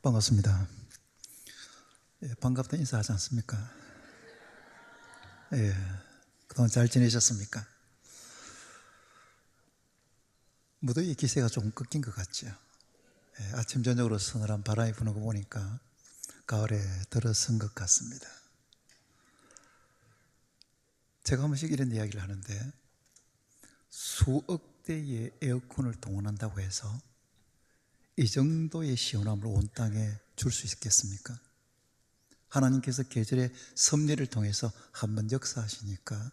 반갑습니다. 예, 반갑다 인사하지 않습니까? 예, 그동안 잘 지내셨습니까? 무더위 기세가 좀 꺾인 것 같죠? 예, 아침 저녁으로 서늘한 바람이 부는 거 보니까 가을에 들어선 것 같습니다. 제가 한 번씩 이런 이야기를 하는데 수억 대의 에어컨을 동원한다고 해서 이 정도의 시원함을 온 땅에 줄 수 있겠습니까? 하나님께서 계절의 섭리를 통해서 한 번 역사하시니까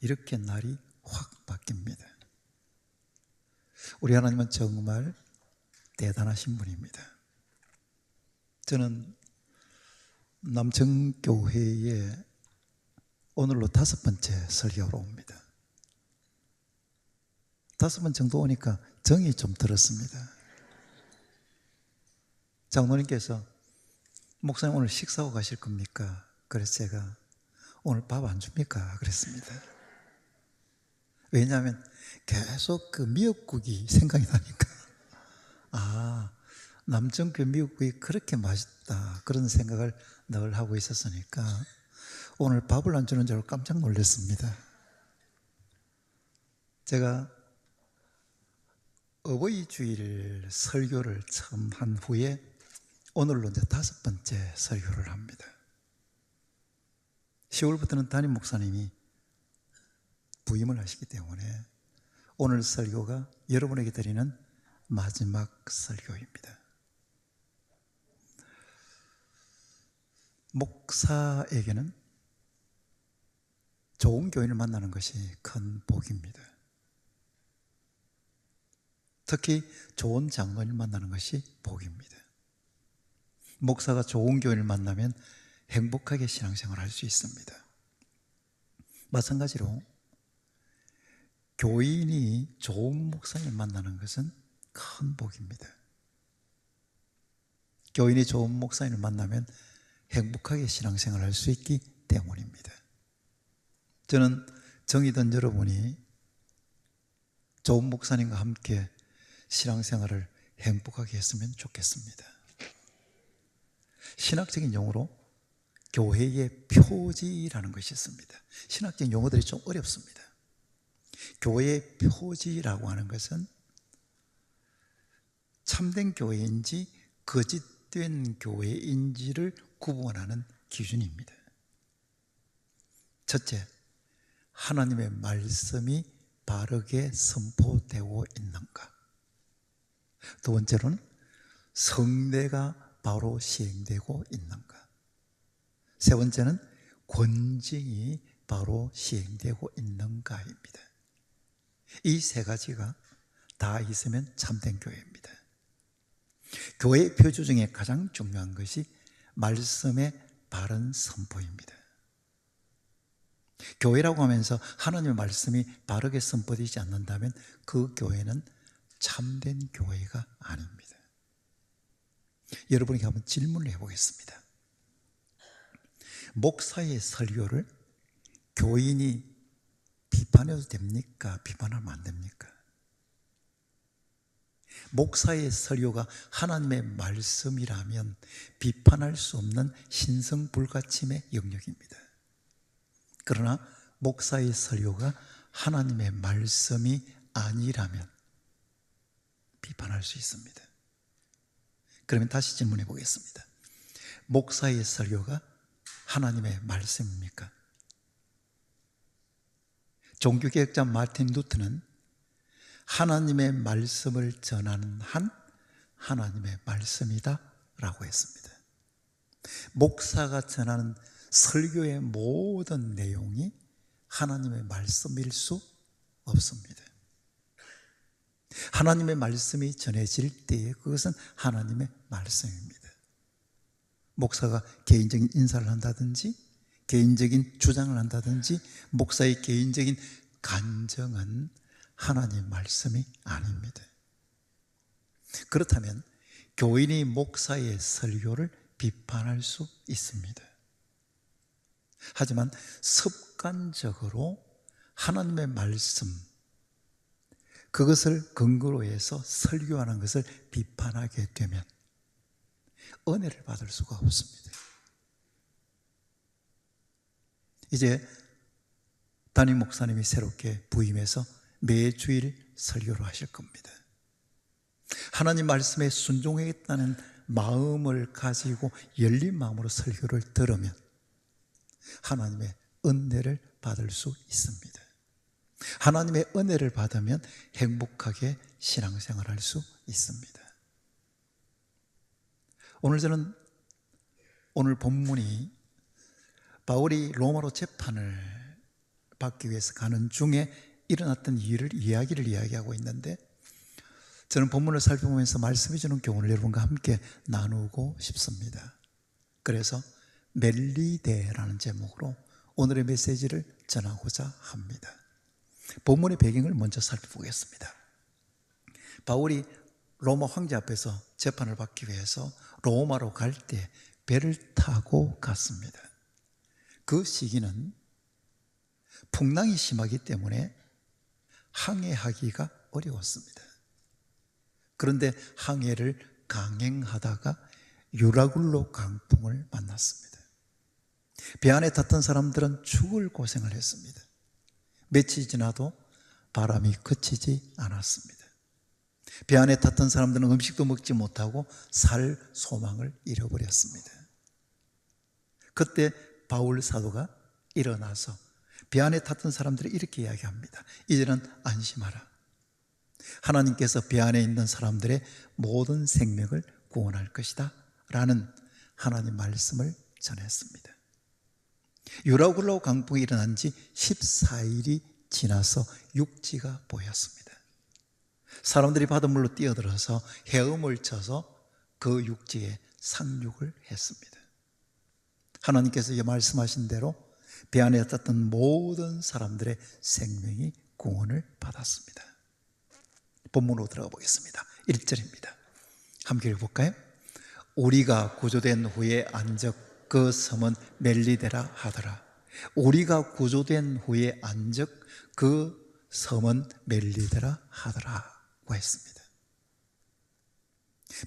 이렇게 날이 확 바뀝니다. 우리 하나님은 정말 대단하신 분입니다. 저는 남정교회에 오늘로 다섯 번째 설교로 옵니다. 다섯 번 정도 오니까 정이 좀 들었습니다. 장로님께서 목사님 오늘 식사하고 가실 겁니까? 그래서 제가 오늘 밥 안 줍니까? 그랬습니다. 왜냐하면 계속 그 미역국이 생각이 나니까 아 남정교 미역국이 그렇게 맛있다 그런 생각을 늘 하고 있었으니까 오늘 밥을 안 주는 줄 깜짝 놀랐습니다. 제가 어버이 주일 설교를 처음 한 후에 오늘로 이제 다섯 번째 설교를 합니다. 10월부터는 담임 목사님이 부임을 하시기 때문에 오늘 설교가 여러분에게 드리는 마지막 설교입니다. 목사에게는 좋은 교인을 만나는 것이 큰 복입니다. 특히 좋은 장로를 만나는 것이 복입니다. 목사가 좋은 교인을 만나면 행복하게 신앙생활을 할 수 있습니다. 마찬가지로 교인이 좋은 목사님을 만나는 것은 큰 복입니다. 교인이 좋은 목사님을 만나면 행복하게 신앙생활을 할 수 있기 때문입니다. 저는 정이든 여러분이 좋은 목사님과 함께 신앙생활을 행복하게 했으면 좋겠습니다. 신학적인 용어로 교회의 표지라는 것이 있습니다. 신학적인 용어들이 좀 어렵습니다. 교회의 표지라고 하는 것은 참된 교회인지 거짓된 교회인지를 구분하는 기준입니다. 첫째, 하나님의 말씀이 바르게 선포되고 있는가? 두 번째로는 성례가 바로 시행되고 있는가? 세 번째는 권징이 바로 시행되고 있는가입니다. 이 세 가지가 다 있으면 참된 교회입니다. 교회의 표주 중에 가장 중요한 것이 말씀의 바른 선포입니다. 교회라고 하면서 하나님의 말씀이 바르게 선포되지 않는다면 그 교회는 참된 교회가 아닙니다. 여러분에게 한번 질문을 해보겠습니다. 목사의 설교를 교인이 비판해도 됩니까? 비판하면 안 됩니까? 목사의 설교가 하나님의 말씀이라면 비판할 수 없는 신성불가침의 영역입니다. 그러나 목사의 설교가 하나님의 말씀이 아니라면 비판할 수 있습니다. 그러면 다시 질문해 보겠습니다. 목사의 설교가 하나님의 말씀입니까? 종교개혁자 마틴 루트는 하나님의 말씀을 전하는 한 하나님의 말씀이다 라고 했습니다. 목사가 전하는 설교의 모든 내용이 하나님의 말씀일 수 없습니다. 하나님의 말씀이 전해질 때에 그것은 하나님의 말씀입니다. 목사가 개인적인 인사를 한다든지 개인적인 주장을 한다든지 목사의 개인적인 간정은 하나님 말씀이 아닙니다. 그렇다면 교인이 목사의 설교를 비판할 수 있습니다. 하지만 습관적으로 하나님의 말씀, 그것을 근거로 해서 설교하는 것을 비판하게 되면 은혜를 받을 수가 없습니다. 이제 담임 목사님이 새롭게 부임해서 매주일 설교를 하실 겁니다. 하나님 말씀에 순종하겠다는 마음을 가지고 열린 마음으로 설교를 들으면 하나님의 은혜를 받을 수 있습니다. 하나님의 은혜를 받으면 행복하게 신앙생활 할수 있습니다. 오늘 저는 오늘 본문이 바울이 로마로 재판을 받기 위해서 가는 중에 일어났던 일을 이야기를 이야기하고 있는데 저는 본문을 살펴보면서 말씀해 주는 교훈을 여러분과 함께 나누고 싶습니다. 그래서 멜리데라는 제목으로 오늘의 메시지를 전하고자 합니다. 본문의 배경을 먼저 살펴보겠습니다. 바울이 로마 황제 앞에서 재판을 받기 위해서 로마로 갈 때 배를 타고 갔습니다. 그 시기는 풍랑이 심하기 때문에 항해하기가 어려웠습니다. 그런데 항해를 강행하다가 유라굴로 강풍을 만났습니다. 배 안에 탔던 사람들은 죽을 고생을 했습니다. 며칠 지나도 바람이 그치지 않았습니다. 배 안에 탔던 사람들은 음식도 먹지 못하고 살 소망을 잃어버렸습니다. 그때 바울 사도가 일어나서 배 안에 탔던 사람들이 이렇게 이야기합니다. 이제는 안심하라. 하나님께서 배 안에 있는 사람들의 모든 생명을 구원할 것이다. 라는 하나님 말씀을 전했습니다. 유라굴로 강풍이 일어난 지 14일이 지나서 육지가 보였습니다. 사람들이 바닷물로 뛰어들어서 헤엄을 쳐서 그 육지에 상륙을 했습니다. 하나님께서 이 말씀하신 대로 배 안에 탔던 모든 사람들의 생명이 구원을 받았습니다. 본문으로 들어가 보겠습니다. 1절입니다. 함께 읽어볼까요? 우리가 구조된 후에 안적 그 섬은 멜리데라 하더라. 우리가 구조된 후에 안적 그 섬은 멜리데라 하더라고 했습니다.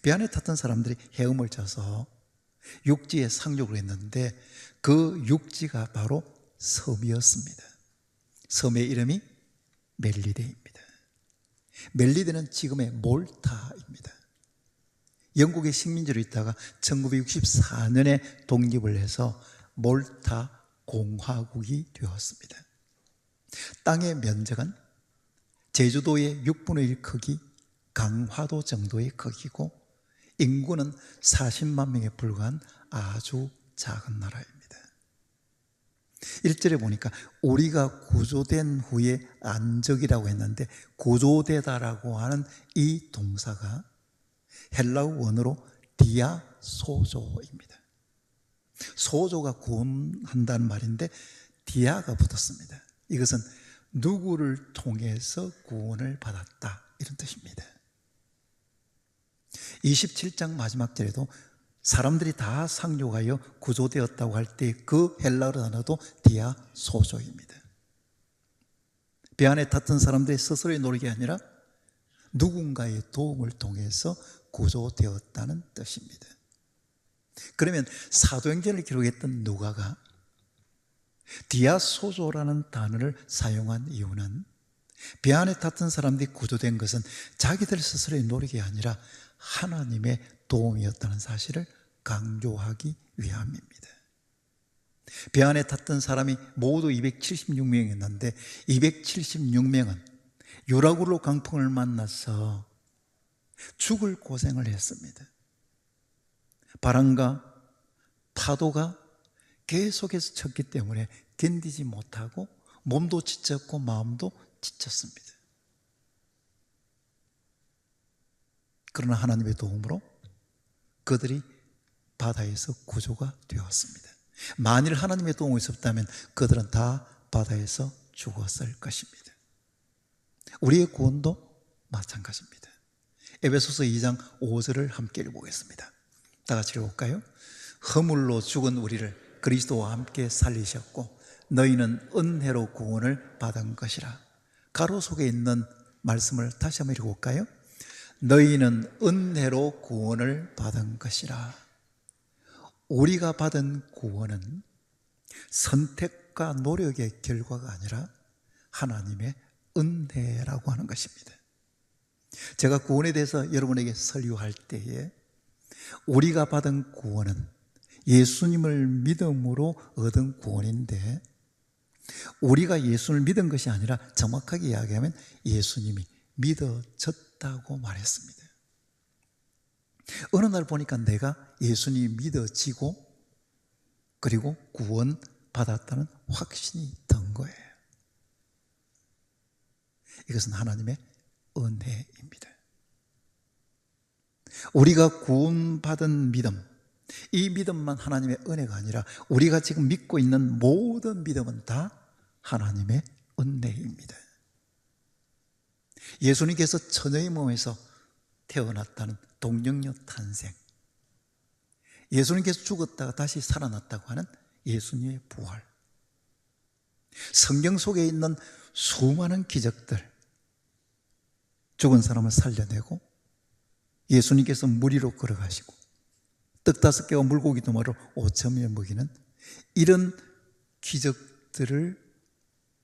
배 안에 탔던 사람들이 헤엄을 쳐서 육지에 상륙을 했는데 그 육지가 바로 섬이었습니다. 섬의 이름이 멜리데입니다. 멜리데는 지금의 몰타입니다. 영국의 식민지로 있다가 1964년에 독립을 해서 몰타 공화국이 되었습니다. 땅의 면적은 제주도의 6분의 1 크기, 강화도 정도의 크기고 인구는 40만 명에 불과한 아주 작은 나라입니다. 1절에 보니까 우리가 구조된 후에 안적이라고 했는데 구조되다라고 하는 이 동사가 헬라어 원어로 디아 소조입니다. 소조가 구원한다는 말인데 디아가 붙었습니다. 이것은 누구를 통해서 구원을 받았다 이런 뜻입니다. 27장 마지막 절에도 사람들이 다 상륙하여 구조되었다고 할 때 그 헬라어 단어도 디아 소조입니다. 배 안에 탔던 사람들이 스스로의 노력이 아니라 누군가의 도움을 통해서 구조되었다는 뜻입니다. 그러면 사도행전을 기록했던 누가가 디아소조라는 단어를 사용한 이유는 배 안에 탔던 사람들이 구조된 것은 자기들 스스로의 노력이 아니라 하나님의 도움이었다는 사실을 강조하기 위함입니다. 배 안에 탔던 사람이 모두 276명이었는데 276명은 유라굴로 강풍을 만나서 죽을 고생을 했습니다. 바람과 파도가 계속해서 쳤기 때문에 견디지 못하고 몸도 지쳤고 마음도 지쳤습니다. 그러나 하나님의 도움으로 그들이 바다에서 구조가 되었습니다. 만일 하나님의 도움이 없었다면 그들은 다 바다에서 죽었을 것입니다. 우리의 구원도 마찬가지입니다. 에베소서 2장 5절을 함께 읽어보겠습니다. 다 같이 읽어볼까요? 허물로 죽은 우리를 그리스도와 함께 살리셨고 너희는 은혜로 구원을 받은 것이라. 가로 속에 있는 말씀을 다시 한번 읽어볼까요? 너희는 은혜로 구원을 받은 것이라. 우리가 받은 구원은 선택과 노력의 결과가 아니라 하나님의 은혜라고 하는 것입니다. 제가 구원에 대해서 여러분에게 설교할 때에 우리가 받은 구원은 예수님을 믿음으로 얻은 구원인데 우리가 예수를 믿은 것이 아니라 정확하게 이야기하면 예수님이 믿어졌다고 말했습니다. 어느 날 보니까 내가 예수님이 믿어지고 그리고 구원 받았다는 확신이 든 거예요. 이것은 하나님의 은혜입니다. 우리가 구원받은 믿음, 이 믿음만 하나님의 은혜가 아니라 우리가 지금 믿고 있는 모든 믿음은 다 하나님의 은혜입니다. 예수님께서 처녀의 몸에서 태어났다는 동정녀 탄생. 예수님께서 죽었다가 다시 살아났다고 하는 예수님의 부활. 성경 속에 있는 수많은 기적들. 죽은 사람을 살려내고 예수님께서 물 위로 걸어가시고 떡 다섯 개와 물고기 두 마리로 오천을 먹이는 이런 기적들을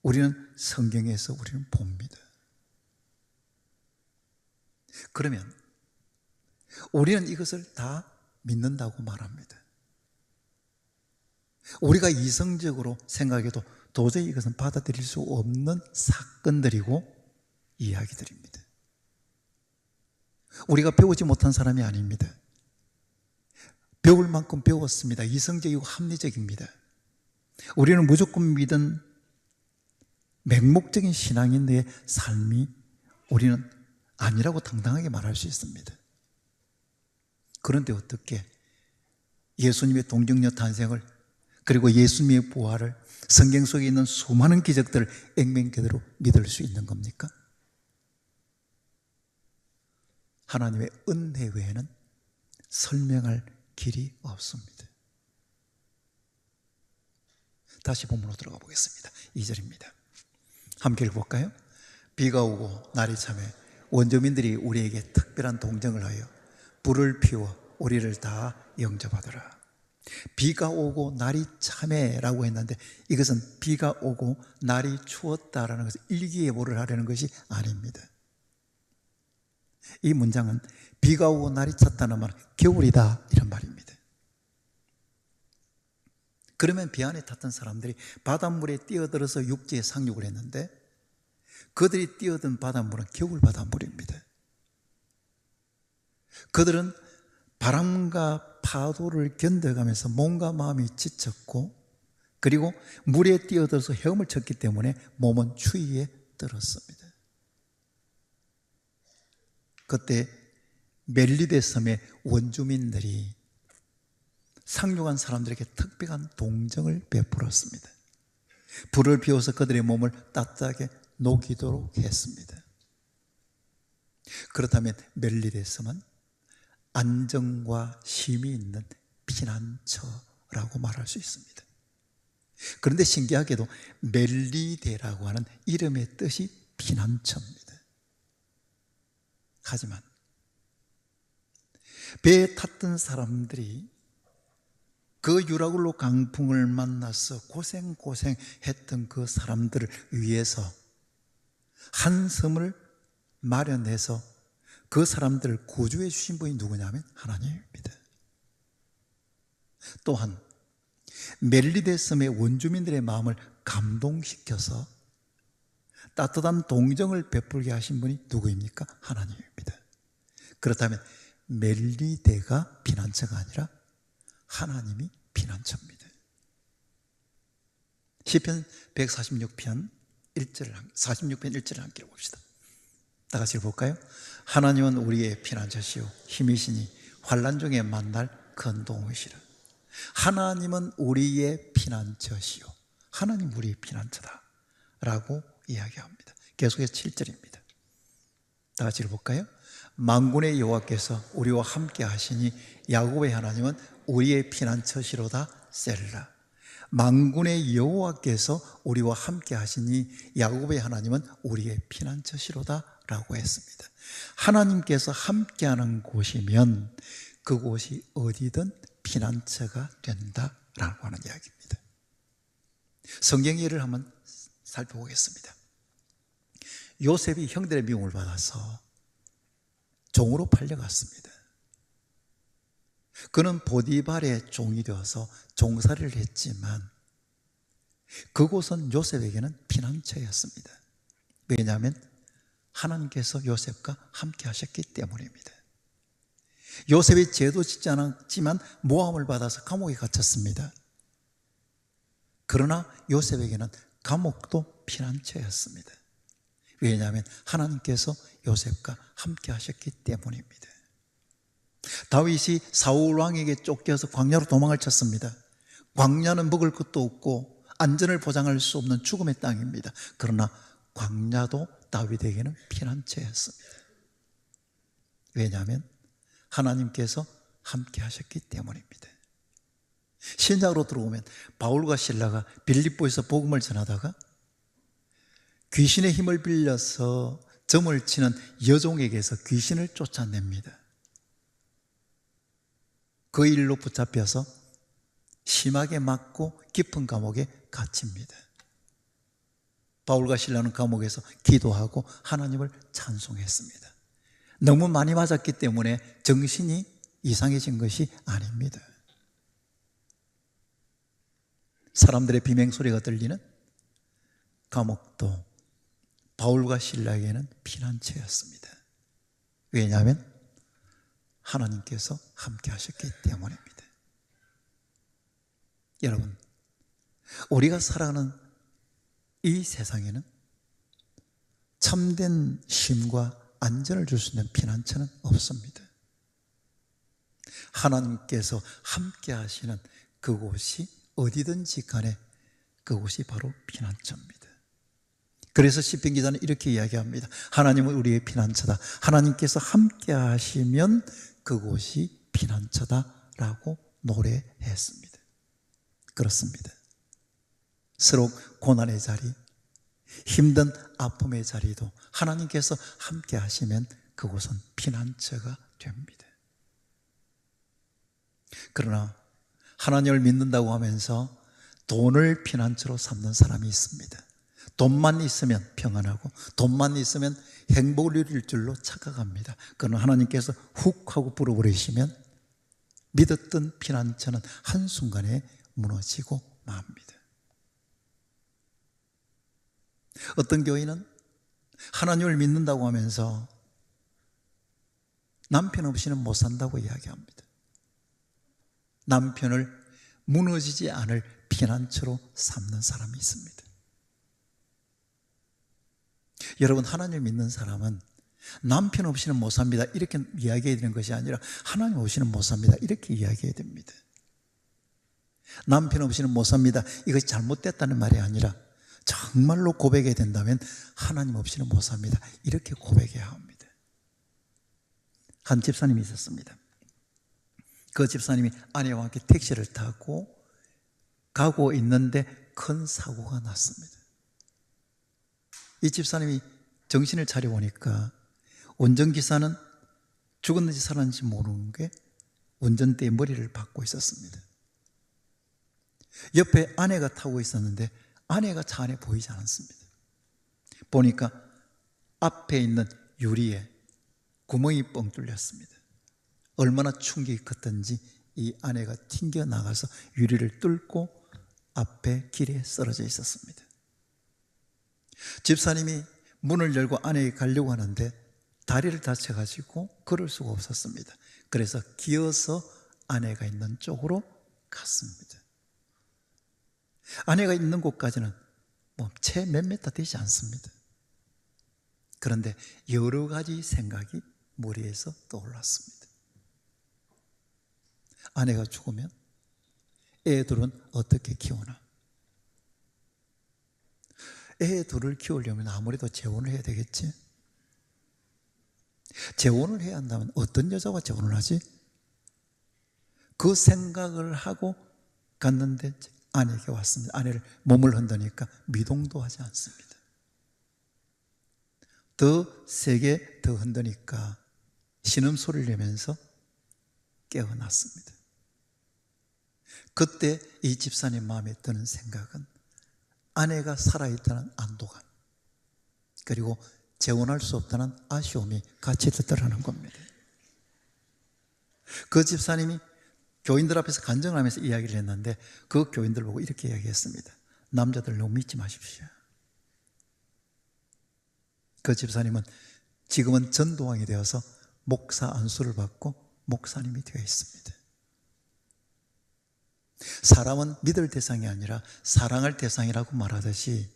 우리는 성경에서 우리는 봅니다. 그러면 우리는 이것을 다 믿는다고 말합니다. 우리가 이성적으로 생각해도 도저히 이것은 받아들일 수 없는 사건들이고 이야기들입니다. 우리가 배우지 못한 사람이 아닙니다. 배울 만큼 배웠습니다. 이성적이고 합리적입니다. 우리는 무조건 믿은 맹목적인 신앙인의 삶이 우리는 아니라고 당당하게 말할 수 있습니다. 그런데 어떻게 예수님의 동정녀 탄생을 그리고 예수님의 부활을 성경 속에 있는 수많은 기적들을 액면계대로 믿을 수 있는 겁니까? 하나님의 은혜 외에는 설명할 길이 없습니다. 다시 본문으로 들어가 보겠습니다. 2절입니다. 함께 읽어볼까요? 비가 오고 날이 참해 원주민들이 우리에게 특별한 동정을 하여 불을 피워 우리를 다 영접하더라. 비가 오고 날이 참해라고 했는데 이것은 비가 오고 날이 추웠다라는 것을 일기예보를 하려는 것이 아닙니다. 이 문장은 비가 오고 날이 찼다는 말은 겨울이다 이런 말입니다. 그러면 비 안에 탔던 사람들이 바닷물에 뛰어들어서 육지에 상륙을 했는데 그들이 뛰어든 바닷물은 겨울 바닷물입니다. 그들은 바람과 파도를 견뎌가면서 몸과 마음이 지쳤고 그리고 물에 뛰어들어서 헤엄을 쳤기 때문에 몸은 추위에 떨었습니다. 그때 멜리데 섬의 원주민들이 상륙한 사람들에게 특별한 동정을 베풀었습니다. 불을 피워서 그들의 몸을 따뜻하게 녹이도록 했습니다. 그렇다면 멜리데 섬은 안정과 쉼이 있는 피난처라고 말할 수 있습니다. 그런데 신기하게도 멜리데라고 하는 이름의 뜻이 피난처입니다. 하지만 배에 탔던 사람들이 그 유라굴로 강풍을 만나서 고생고생 했던 그 사람들을 위해서 한 섬을 마련해서 그 사람들을 구조해 주신 분이 누구냐면 하나님입니다. 또한 멜리데 섬의 원주민들의 마음을 감동시켜서 따뜻한 동정을 베풀게 하신 분이 누구입니까? 하나님입니다. 그렇다면 멜리데가 피난처가 아니라 하나님이 피난처입니다. 시편 146편 1절을 46편 1절을 함께 봅시다. 다 같이 볼까요? 하나님은 우리의 피난처시요 힘이시니 환란 중에 만날 큰 도움이시라. 하나님은 우리의 피난처시요. 하나님 우리의 피난처다. 라고 이야기합니다. 계속해서 7절입니다. 다 같이 볼까요? 만군의 여호와께서 우리와 함께 하시니 야곱의 하나님은 우리의 피난처시로다 셀라. 만군의 여호와께서 우리와 함께 하시니 야곱의 하나님은 우리의 피난처시로다라고 했습니다. 하나님께서 함께하는 곳이면 그곳이 어디든 피난처가 된다라고 하는 이야기입니다. 성경 예를 한번 살펴보겠습니다. 요셉이 형들의 미움을 받아서 종으로 팔려갔습니다. 그는 보디발의 종이 되어서 종살이를 했지만 그곳은 요셉에게는 피난처였습니다. 왜냐하면 하나님께서 요셉과 함께 하셨기 때문입니다. 요셉이 죄도 짓지 않았지만 모함을 받아서 감옥에 갇혔습니다. 그러나 요셉에게는 감옥도 피난처였습니다. 왜냐하면 하나님께서 요셉과 함께 하셨기 때문입니다. 다윗이 사울 왕에게 쫓겨서 광야로 도망을 쳤습니다. 광야는 먹을 것도 없고 안전을 보장할 수 없는 죽음의 땅입니다. 그러나 광야도 다윗에게는 피난처였습니다. 왜냐하면 하나님께서 함께 하셨기 때문입니다. 신약으로 들어오면 바울과 신라가 빌립보에서 복음을 전하다가 귀신의 힘을 빌려서 점을 치는 여종에게서 귀신을 쫓아냅니다. 그 일로 붙잡혀서 심하게 맞고 깊은 감옥에 갇힙니다. 바울과 신라는 감옥에서 기도하고 하나님을 찬송했습니다. 너무 많이 맞았기 때문에 정신이 이상해진 것이 아닙니다. 사람들의 비명 소리가 들리는 감옥도 바울과 신라에게는 피난처였습니다. 왜냐하면 하나님께서 함께 하셨기 때문입니다. 여러분, 우리가 살아가는 이 세상에는 참된 쉼과 안전을 줄 수 있는 피난처는 없습니다. 하나님께서 함께 하시는 그곳이 어디든지 간에 그곳이 바로 피난처입니다. 그래서 시편 기자는 이렇게 이야기합니다. 하나님은 우리의 피난처다. 하나님께서 함께 하시면 그곳이 피난처다라고 노래했습니다. 그렇습니다. 서로 고난의 자리, 힘든 아픔의 자리도 하나님께서 함께 하시면 그곳은 피난처가 됩니다. 그러나 하나님을 믿는다고 하면서 돈을 피난처로 삼는 사람이 있습니다. 돈만 있으면 평안하고 돈만 있으면 행복을 누릴 줄로 착각합니다. 그러나 하나님께서 훅 하고 불어버리시면 믿었던 피난처는 한순간에 무너지고 맙니다. 어떤 교인은 하나님을 믿는다고 하면서 남편 없이는 못 산다고 이야기합니다. 남편을 무너지지 않을 피난처로 삼는 사람이 있습니다. 여러분, 하나님 믿는 사람은 남편 없이는 못 삽니다. 이렇게 이야기해야 되는 것이 아니라 하나님 없이는 못 삽니다. 이렇게 이야기해야 됩니다. 남편 없이는 못 삽니다. 이것이 잘못됐다는 말이 아니라 정말로 고백해야 된다면 하나님 없이는 못 삽니다. 이렇게 고백해야 합니다. 한 집사님이 있었습니다. 그 집사님이 아내와 함께 택시를 타고 가고 있는데 큰 사고가 났습니다. 이 집사님이 정신을 차려보니까 운전기사는 죽었는지 살았는지 모르는 게 운전대에 머리를 박고 있었습니다. 옆에 아내가 타고 있었는데 아내가 차 안에 보이지 않았습니다. 보니까 앞에 있는 유리에 구멍이 뻥 뚫렸습니다. 얼마나 충격이 컸던지 이 아내가 튕겨 나가서 유리를 뚫고 앞에 길에 쓰러져 있었습니다. 집사님이 문을 열고 아내에게 가려고 하는데 다리를 다쳐가지고 걸을 수가 없었습니다. 그래서 기어서 아내가 있는 쪽으로 갔습니다. 아내가 있는 곳까지는 뭐 채 몇 메타 되지 않습니다. 그런데 여러 가지 생각이 머리에서 떠올랐습니다. 아내가 죽으면 애들은 어떻게 키우나? 애 둘을 키우려면 아무래도 재혼을 해야 되겠지? 재혼을 해야 한다면 어떤 여자와 재혼을 하지? 그 생각을 하고 갔는데 아내에게 왔습니다. 아내를 몸을 흔드니까 미동도 하지 않습니다. 더 세게 더 흔드니까 신음 소리를 내면서 깨어났습니다. 그때 이 집사님 마음에 드는 생각은 아내가 살아있다는 안도감 그리고 재혼할 수 없다는 아쉬움이 같이 들더라는 겁니다. 그 집사님이 교인들 앞에서 간증을 하면서 이야기를 했는데 그 교인들 보고 이렇게 이야기했습니다. 남자들 너무 믿지 마십시오. 그 집사님은 지금은 전도왕이 되어서 목사 안수를 받고 목사님이 되어 있습니다. 사람은 믿을 대상이 아니라 사랑할 대상이라고 말하듯이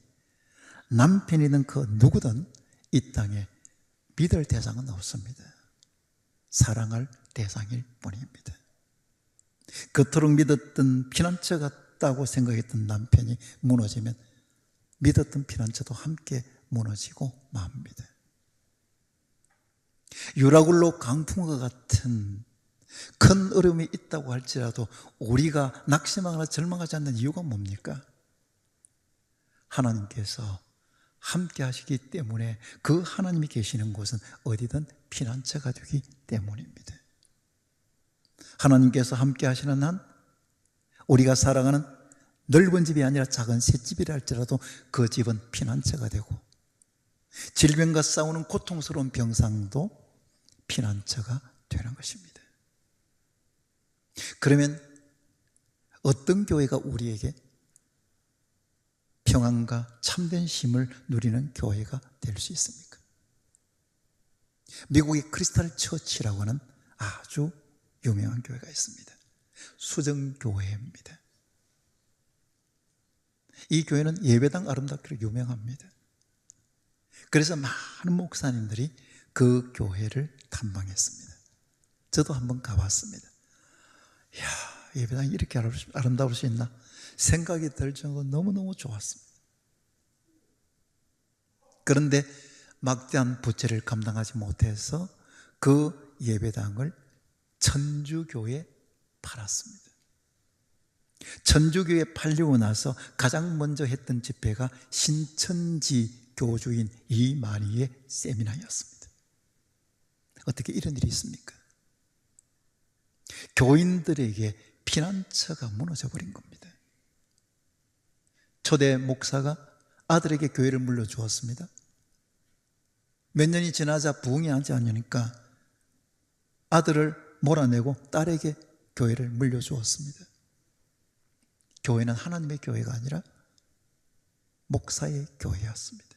남편이든 그 누구든 이 땅에 믿을 대상은 없습니다. 사랑할 대상일 뿐입니다. 그토록 믿었던 피난처 같다고 생각했던 남편이 무너지면 믿었던 피난처도 함께 무너지고 맙니다. 유라굴로 강풍과 같은 큰 어려움이 있다고 할지라도 우리가 낙심하거나 절망하지 않는 이유가 뭡니까? 하나님께서 함께 하시기 때문에 그 하나님이 계시는 곳은 어디든 피난처가 되기 때문입니다. 하나님께서 함께 하시는 한 우리가 살아가는 넓은 집이 아니라 작은 셋집이라 할지라도 그 집은 피난처가 되고 질병과 싸우는 고통스러운 병상도 피난처가 되는 것입니다. 그러면 어떤 교회가 우리에게 평안과 참된 힘을 누리는 교회가 될 수 있습니까? 미국의 크리스탈 처치라고 하는 아주 유명한 교회가 있습니다. 수정교회입니다. 이 교회는 예배당 아름답기로 유명합니다. 그래서 많은 목사님들이 그 교회를 탐방했습니다. 저도 한번 가봤습니다. 이야, 예배당이 이렇게 아름다울 수 있나? 생각이 들 정도 너무너무 좋았습니다. 그런데 막대한 부채를 감당하지 못해서 그 예배당을 천주교에 팔았습니다. 천주교에 팔리고 나서 가장 먼저 했던 집회가 신천지 교주인 이만희의 세미나였습니다. 어떻게 이런 일이 있습니까? 교인들에게 피난처가 무너져 버린 겁니다. 초대 목사가 아들에게 교회를 물려주었습니다. 몇 년이 지나자 부흥이 하지 않으니까 아들을 몰아내고 딸에게 교회를 물려주었습니다. 교회는 하나님의 교회가 아니라 목사의 교회였습니다.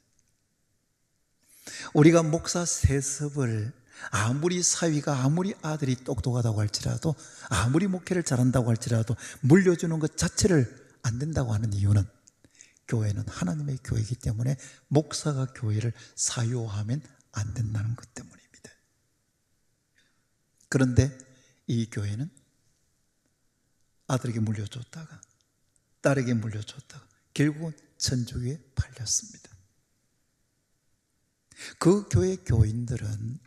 우리가 목사 세습을 아무리 사위가 아무리 아들이 똑똑하다고 할지라도 아무리 목회를 잘한다고 할지라도 물려주는 것 자체를 안 된다고 하는 이유는 교회는 하나님의 교회이기 때문에 목사가 교회를 사유하면 안 된다는 것 때문입니다. 그런데 이 교회는 아들에게 물려줬다가 딸에게 물려줬다가 결국은 천주교에 팔렸습니다. 그 교회 교인들은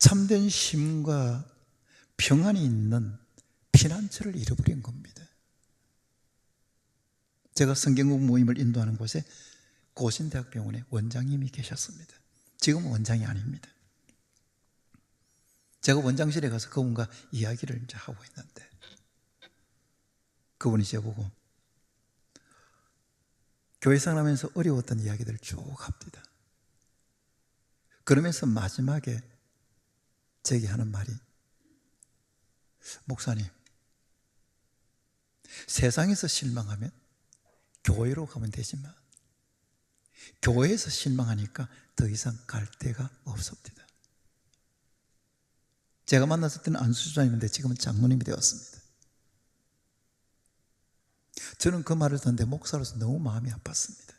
참된 쉼과 평안이 있는 피난처를 잃어버린 겁니다. 제가 성경국 모임을 인도하는 곳에 고신대학병원에 원장님이 계셨습니다. 지금 원장이 아닙니다. 제가 원장실에 가서 그분과 이야기를 이제 하고 있는데 그분이 제보고 교회 생활하면서 어려웠던 이야기들을 쭉 합니다. 그러면서 마지막에 제게 하는 말이 목사님 세상에서 실망하면 교회로 가면 되지만 교회에서 실망하니까 더 이상 갈 데가 없습니다. 제가 만났을 때는 안수주장님인데 지금은 장로님이 되었습니다. 저는 그 말을 듣는데 목사로서 너무 마음이 아팠습니다.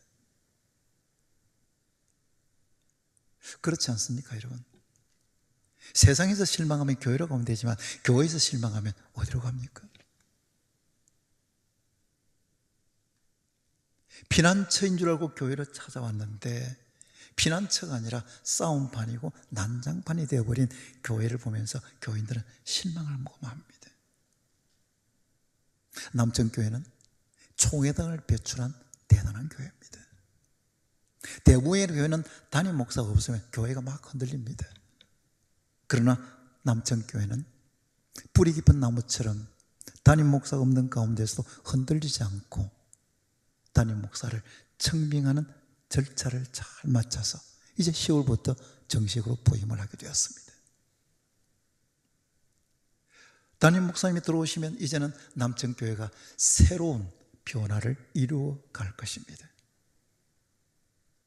그렇지 않습니까, 여러분? 세상에서 실망하면 교회로 가면 되지만 교회에서 실망하면 어디로 갑니까? 피난처인 줄 알고 교회를 찾아왔는데 피난처가 아니라 싸움판이고 난장판이 되어버린 교회를 보면서 교인들은 실망을 모감합니다. 남천교회는 총회당을 배출한 대단한 교회입니다. 대부의 교회는 담임 목사가 없으면 교회가 막 흔들립니다. 그러나 남천교회는 뿌리 깊은 나무처럼 담임 목사가 없는 가운데서도 흔들리지 않고 담임 목사를 청빙하는 절차를 잘 맞춰서 이제 10월부터 정식으로 부임을 하게 되었습니다. 담임 목사님이 들어오시면 이제는 남천교회가 새로운 변화를 이루어 갈 것입니다.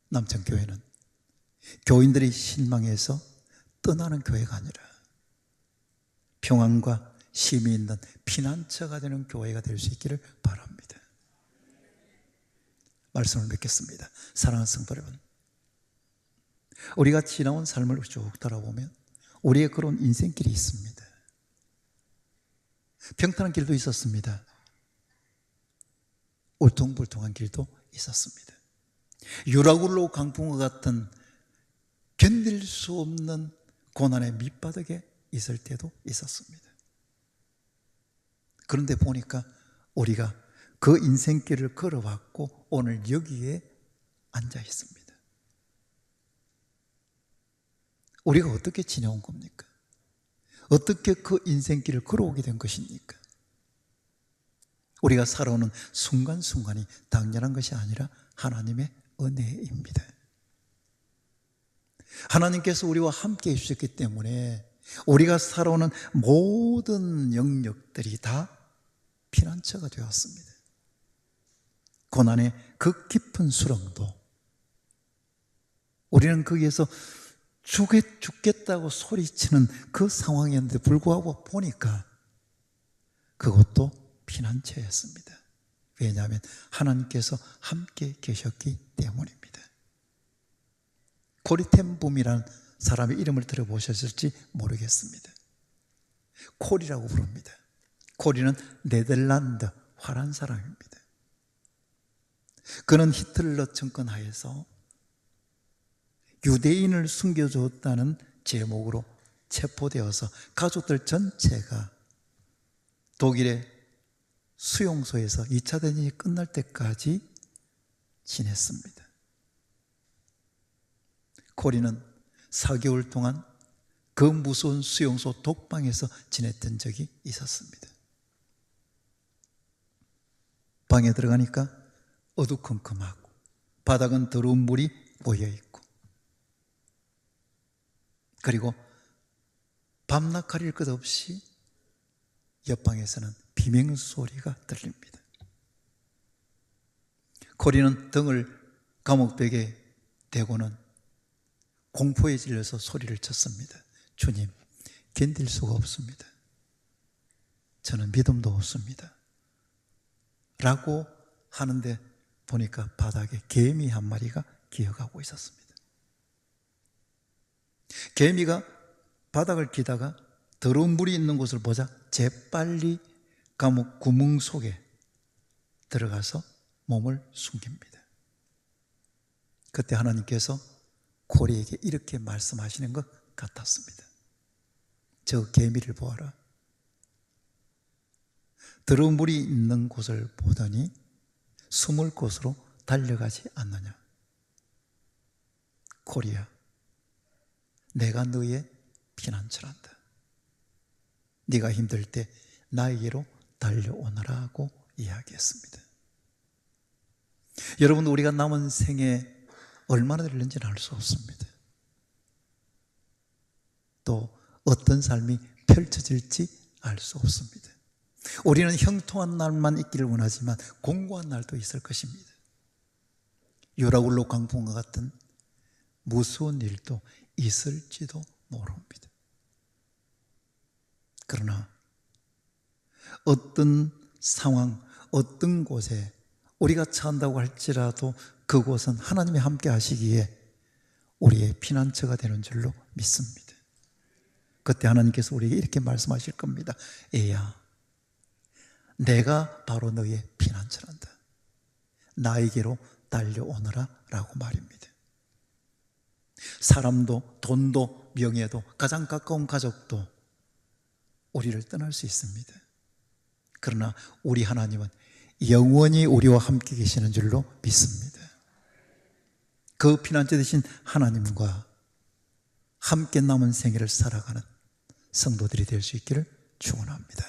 남천교회는 교인들이 실망해서 떠나는 교회가 아니라 평안과 쉼이 있는 피난처가 되는 교회가 될 수 있기를 바랍니다. 말씀을 맺겠습니다. 사랑하는 성도 여러분. 우리가 지나온 삶을 쭉 돌아보면 우리의 그런 인생길이 있습니다. 평탄한 길도 있었습니다. 울퉁불퉁한 길도 있었습니다. 유라굴로 강풍과 같은 견딜 수 없는 고난의 밑바닥에 있을 때도 있었습니다. 그런데 보니까 우리가 그 인생길을 걸어왔고 오늘 여기에 앉아 있습니다. 우리가 어떻게 지내온 겁니까? 어떻게 그 인생길을 걸어오게 된 것입니까? 우리가 살아오는 순간순간이 당연한 것이 아니라 하나님의 은혜입니다. 하나님께서 우리와 함께 해주셨기 때문에 우리가 살아오는 모든 영역들이 다 피난처가 되었습니다. 고난의 그 깊은 수렁도 우리는 거기에서 죽겠, 죽겠다고 소리치는 그 상황이었는데 불구하고 보니까 그것도 피난처였습니다. 왜냐하면 하나님께서 함께 계셨기 때문입니다. 코리템붐이라는 사람의 이름을 들어보셨을지 모르겠습니다. 콜이라고 부릅니다. 콜이는 네덜란드 화란 사람입니다. 그는 히틀러 정권 하에서 유대인을 숨겨줬다는 제목으로 체포되어서 가족들 전체가 독일의 수용소에서 2차 대전이 끝날 때까지 지냈습니다. 코리는 4개월 동안 그 무서운 수용소 독방에서 지냈던 적이 있었습니다. 방에 들어가니까 어두컴컴하고 바닥은 더러운 물이 모여 있고 그리고 밤낮 가릴 것 없이 옆방에서는 비명 소리가 들립니다. 코리는 등을 감옥벽에 대고는 공포에 질려서 소리를 쳤습니다. 주님, 견딜 수가 없습니다. 저는 믿음도 없습니다. 라고 하는데 보니까 바닥에 개미 한 마리가 기어가고 있었습니다. 개미가 바닥을 기다가 더러운 물이 있는 곳을 보자 재빨리 감옥 구멍 속에 들어가서 몸을 숨깁니다. 그때 하나님께서 고리에게 이렇게 말씀하시는 것 같았습니다. 저 개미를 보아라. 더러운 물이 있는 곳을 보더니 숨을 곳으로 달려가지 않느냐. 코리아, 내가 너의 피난처란다. 네가 힘들 때 나에게로 달려오너라고 이야기했습니다. 여러분 우리가 남은 생에 얼마나 될는지는 알 수 없습니다. 또 어떤 삶이 펼쳐질지 알 수 없습니다. 우리는 형통한 날만 있기를 원하지만 공고한 날도 있을 것입니다. 유라굴로 강풍과 같은 무서운 일도 있을지도 모릅니다. 그러나 어떤 상황, 어떤 곳에 우리가 처한다고 할지라도 그곳은 하나님이 함께 하시기에 우리의 피난처가 되는 줄로 믿습니다. 그때 하나님께서 우리에게 이렇게 말씀하실 겁니다. 애야, 내가 바로 너의 피난처란다. 나에게로 달려오너라 라고 말입니다. 사람도 돈도 명예도 가장 가까운 가족도 우리를 떠날 수 있습니다. 그러나 우리 하나님은 영원히 우리와 함께 계시는 줄로 믿습니다. 그 피난처 되신 하나님과 함께 남은 생애를 살아가는 성도들이 될 수 있기를 축원합니다.